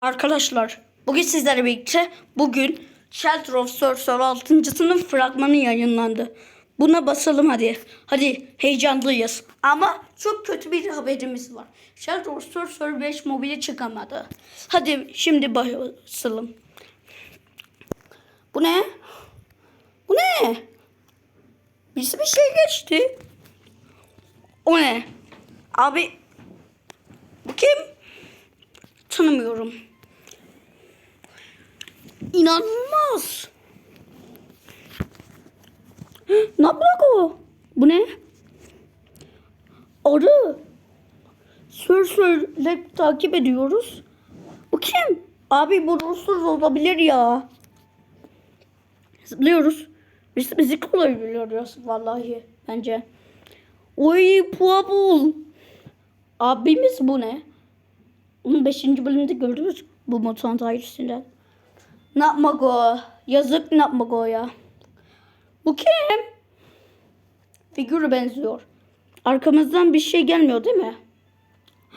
Arkadaşlar bugün sizlerle birlikte bugün Shelter of Sorcerer 6. sınıf fragmanı yayınlandı. Buna basalım hadi. Hadi heyecanlıyız. Ama çok kötü bir haberimiz var. Shelter of Sorcerer 5 mobili çıkamadı. Hadi şimdi basalım. Bu ne? Bu ne? Birisi bir şey geçti. O ne? Abi? Tanımıyorum. İnanılmaz. Ne yapacak o? Bu ne? Arı. Sür sürle takip ediyoruz. Bu kim? Abi bu ruhsuz olabilir ya. Zıplıyoruz. Biz bizi kullanıyoruz vallahi bence. Oy Puabul. Abimiz bu ne? Onun 5. bölümünde gördünüz bu mutant ailesinden. Napmago. Yazık Napmago'ya. Bu kim? Figürü benziyor. Arkamızdan bir şey gelmiyor değil mi?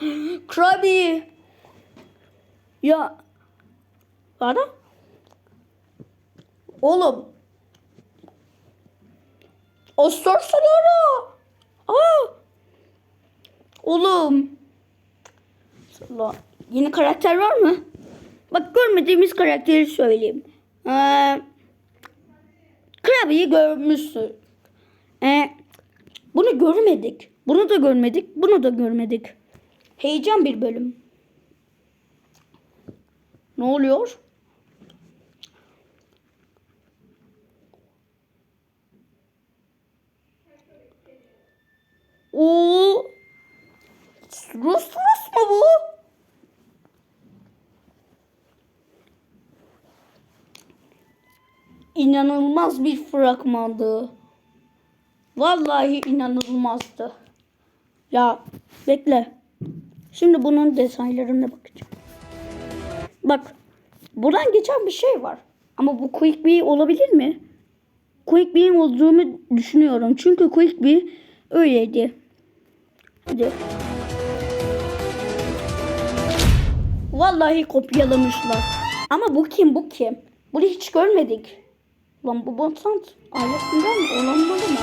Krabby. Ya. Bana? Oğlum. O sorsana. Aa. Oğlum. Allah. Yeni karakter var mı? Bak görmediğimiz karakteri söyleyeyim. Ee, Krabby'yi görmüşsün. Ee, bunu görmedik. Bunu da görmedik. Bunu da görmedik. Heyecan bir bölüm. Ne oluyor? Oo, Rus Rus mu bu? İnanılmaz bir fragmandı. Vallahi inanılmazdı. Ya bekle. Şimdi bunun detaylarına bakacağım. Bak. Buradan geçen bir şey var. Ama bu Quick Bee olabilir mi? Quick Bee'in olduğunu düşünüyorum. Çünkü Quick Bee öyleydi. Hadi. Vallahi kopyalamışlar. Ama bu kim bu kim? Bunu hiç görmedik. Lan bu mutant ailesinden mi? Olamalı mı?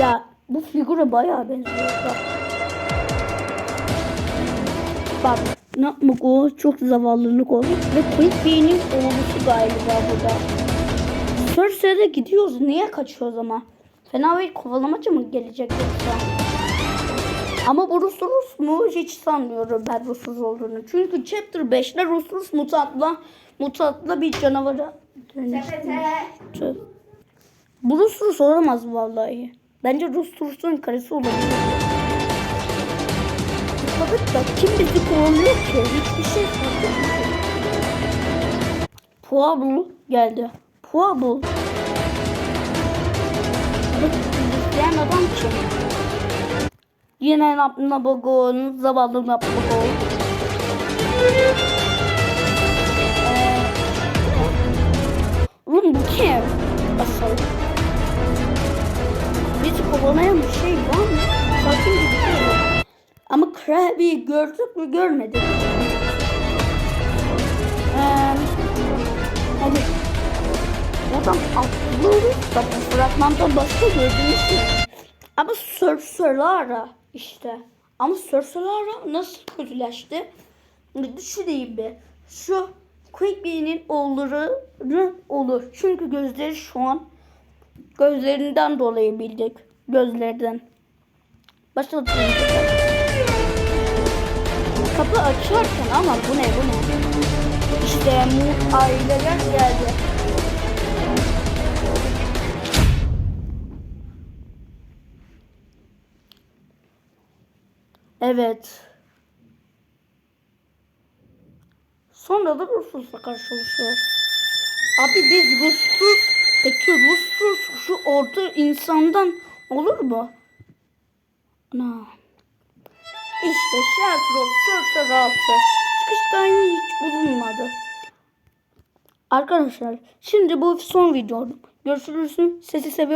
Ya bu figüre bayağı benziyor. Bak. Bak ne yapmak o? Çok zavallılık olmuş. Ve Quick Bee'nin oğlusu galiba burada. Cersei'de gidiyoruz. Niye kaçıyoruz ama? Fena bir kovalamacı mı gelecek yoksa? Ama bu Rus Rus mu? Hiç sanmıyorum ben Rusuz olduğunu. Çünkü Chapter 5'te Rus Rus mutantla, mutantla bir canavara dönüştü. Bu Rus Rus olamaz vallahi. Bence Rus Rus'un karısı olabilir. Fakat da kim bizi kovalıyor ki? Hiçbir şey fark etmiyor. Puablo geldi. Puablo. İzleyen adam kim? Yine Nabogon, zavallı Nabogon. Şey var mı? Sakin gibi değil. Ama Krabby'yi gördük mü görmedik. Ee, hadi. Buradan atlıyoruz bu fragmanda başka gördüğümüz şey. Ama Sorcerer'a işte. Ama Sorcerer'a nasıl kötüleşti? Bir Düşüneyim bir. Şu Quickbee'nin oğulları olur. Çünkü gözleri şu an gözlerinden dolayı bildik. Gözlerden. Başladı. Kapı açarken ama bu ne bu ne? İşte mu aileler geldi. Evet. Sonra da Rus'la karşılaşıyor. Abi biz Rus'uz. Peki Rus'uz şu orta insandan olur mu? Ana. İşte Sorcerer altı. Çıkıştan hiç bulunmadı. Arkadaşlar şimdi bu son videom. Görüşürüz. Sesi seviyorum.